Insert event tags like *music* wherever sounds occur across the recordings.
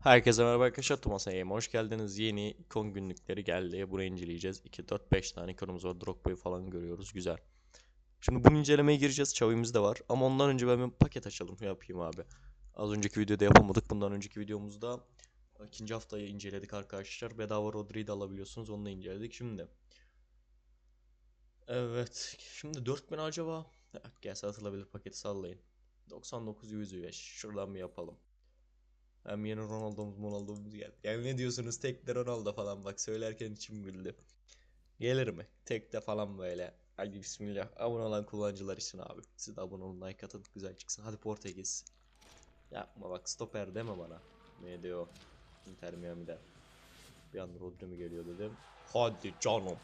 Herkese merhaba arkadaşlar. Thomas Game hoş geldiniz. Yeni ikon günlükleri geldi. Burayı inceleyeceğiz. 2, 4, 5 tane ikonumuz var. Drogba'yı falan görüyoruz. Güzel. Şimdi bunu incelemeye gireceğiz. Çavimiz de var. Ama ondan önce ben bir paket açalım yapayım abi. Az önceki videoda yapamadık. Bundan önceki videomuzda ikinci haftayı inceledik arkadaşlar. Bedava Rodri'yi de alabiliyorsunuz. Onu da inceledik. Şimdi. Evet. Şimdi 4000 acaba? Evet, gel satılabilir paketi sallayın. 99 105. Şuradan bir yapalım. Hem yeni Ronaldo'muz Ronaldo'muz geldi. Yani ne diyorsunuz tek de Ronaldo falan bak söylerken içim güldü. Gelir mi? Tek de falan böyle. Hadi bismillah. Abone olan kullanıcılar için abi. Siz de abone olun like atın güzel çıksın. Hadi Portekiz. Yapma bak stoper deme bana. Ne diyor? Inter Miami'de. Bir an Rodri mi geliyor dedim. Hadi canım.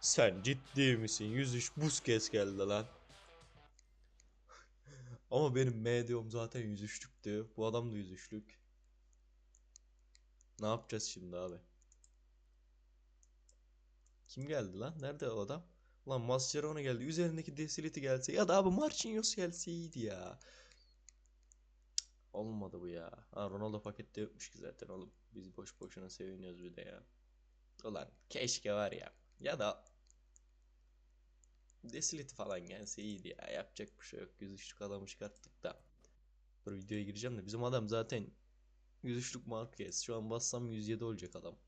Sen ciddi misin? 103 Busquets geldi lan. *laughs* Ama benim medyum zaten 103'lüktü. Bu adam da 103'lük. Ne yapacağız şimdi abi? Kim geldi lan? Nerede o adam? Lan Mascherano geldi. Üzerindeki Desiliti gelse ya da abi Marquinhos gelseydi ya. Cık, Olmadı bu ya. Ha Ronaldo pakette yokmuş ki zaten oğlum. Biz boş boşuna seviniyoruz bir de ya. Ulan keşke var ya. Ya da Desiliti falan gelse iyiydi ya. Yapacak bir şey yok. 103'lük adamı çıkarttık da. Dur videoya gireceğim de bizim adam zaten 103'lük Marquez. Şu an bassam 107 olacak adam.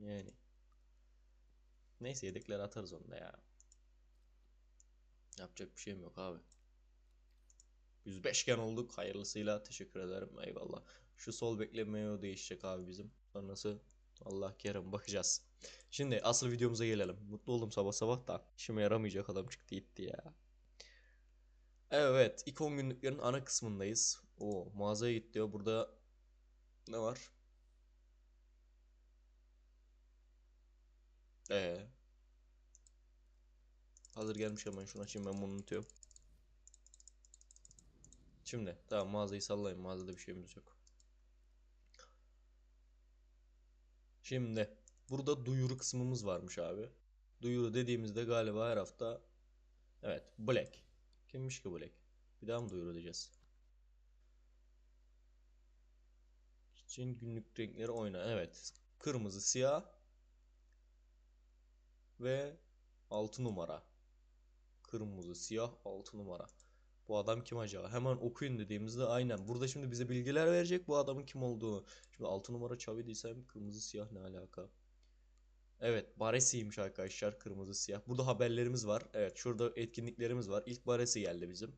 Yani. Neyse yedekleri atarız onu da ya. Yapacak bir şeyim yok abi. 105 gen olduk. Hayırlısıyla teşekkür ederim. Eyvallah. Şu sol beklemeye değişecek abi bizim. Sonrası Allah kerem bakacağız. Şimdi asıl videomuza gelelim. Mutlu oldum sabah sabah da. İşime yaramayacak adam çıktı gitti ya. Evet, ikon günlüklerin ana kısmındayız. O mağazaya git diyor. Burada ne var? Ee. Hazır gelmiş hemen şunu açayım ben bunu unutuyorum. Şimdi tamam mağazayı sallayın. Mağazada bir şeyimiz yok. Şimdi burada duyuru kısmımız varmış abi. Duyuru dediğimizde galiba her hafta evet Black. Kimmiş ki Black? Bir daha mı duyuru diyeceğiz? için günlük renkleri oyna. Evet. Kırmızı, siyah ve 6 numara. Kırmızı, siyah, 6 numara. Bu adam kim acaba? Hemen okuyun dediğimizde aynen. Burada şimdi bize bilgiler verecek bu adamın kim olduğunu. Şimdi 6 numara Xavi desem kırmızı siyah ne alaka? Evet Baresi'ymiş arkadaşlar kırmızı siyah. Burada haberlerimiz var. Evet şurada etkinliklerimiz var. İlk Baresi geldi bizim.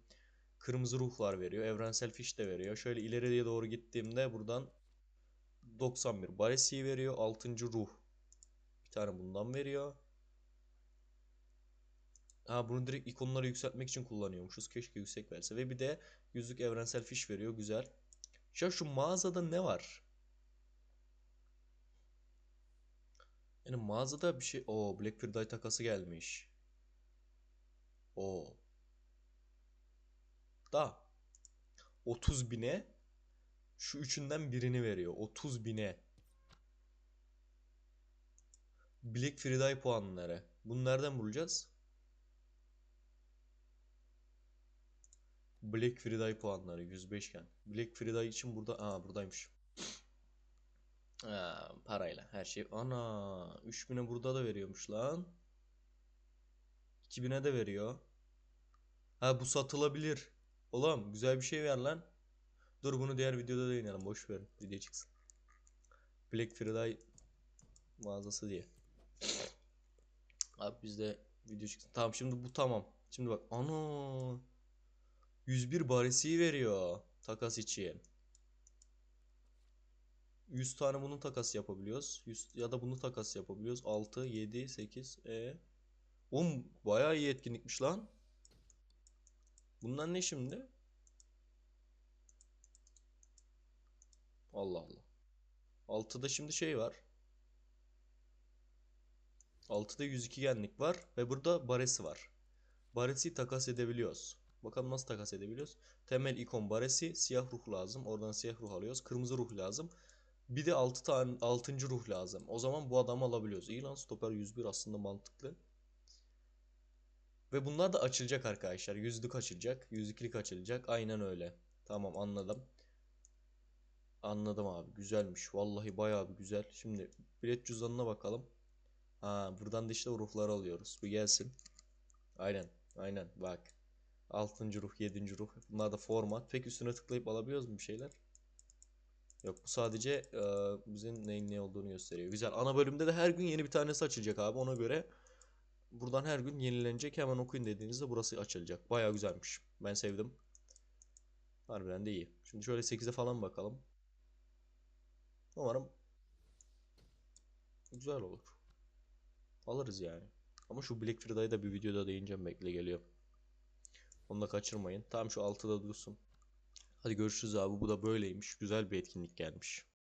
Kırmızı ruhlar veriyor. Evrensel fiş de veriyor. Şöyle ileriye doğru gittiğimde buradan 91 Baresi'yi veriyor. 6. ruh. Bir tane bundan veriyor. Ha bunu direkt ikonları yükseltmek için kullanıyormuşuz. Keşke yüksek verse. Ve bir de yüzlük evrensel fiş veriyor. Güzel. Ya şu mağazada ne var? Yani mağazada bir şey... O Black Friday takası gelmiş. O. Da. 30 bine şu üçünden birini veriyor. 30 bine. Black Friday puanları. Bunu nereden bulacağız? Black Friday puanları 105 iken. Black Friday için burada... Aa buradaymış. Ha, parayla her şey. Ana 3000'e burada da veriyormuş lan. 2000'e de veriyor. Ha bu satılabilir. Oğlum güzel bir şey ver lan. Dur bunu diğer videoda da yayınlayalım. Boş ver. Video çıksın. Black Friday mağazası diye. Abi bizde video çıksın. Tamam şimdi bu tamam. Şimdi bak. Ana. 101 barisi veriyor. Takas için. 100 tane bunun takas yapabiliyoruz. 100 ya da bunu takas yapabiliyoruz. 6, 7, 8. E. Oğlum bayağı iyi etkinlikmiş lan. Bunlar ne şimdi? Allah Allah. 6'da şimdi şey var. 6'da 102 genlik var ve burada baresi var. Baresi takas edebiliyoruz. Bakalım nasıl takas edebiliyoruz? Temel ikon baresi, siyah ruh lazım. Oradan siyah ruh alıyoruz. Kırmızı ruh lazım. Bir de 6 tane 6. ruh lazım. O zaman bu adamı alabiliyoruz. İyi lan stoper 101 aslında mantıklı. Ve bunlar da açılacak arkadaşlar. Yüzlük açılacak. 102'lik açılacak. Aynen öyle. Tamam anladım. Anladım abi. Güzelmiş. Vallahi bayağı bir güzel. Şimdi bilet cüzdanına bakalım. Ha, buradan da işte ruhları alıyoruz. Bir gelsin. Aynen. Aynen. Bak. 6. ruh, 7. ruh. Bunlar da format. Peki üstüne tıklayıp alabiliyoruz mu bir şeyler? Yok bu sadece e, bizim neyin ne olduğunu gösteriyor. Güzel. Ana bölümde de her gün yeni bir tanesi açılacak abi. Ona göre buradan her gün yenilenecek. Hemen okuyun dediğinizde burası açılacak. Bayağı güzelmiş. Ben sevdim. Harbiden de iyi. Şimdi şöyle 8'e falan bakalım. Umarım güzel olur. Alırız yani. Ama şu Black Friday'ı da bir videoda değineceğim bekle geliyor. Onu da kaçırmayın. Tamam şu 6'da dursun. Hadi görüşürüz abi. Bu da böyleymiş. Güzel bir etkinlik gelmiş.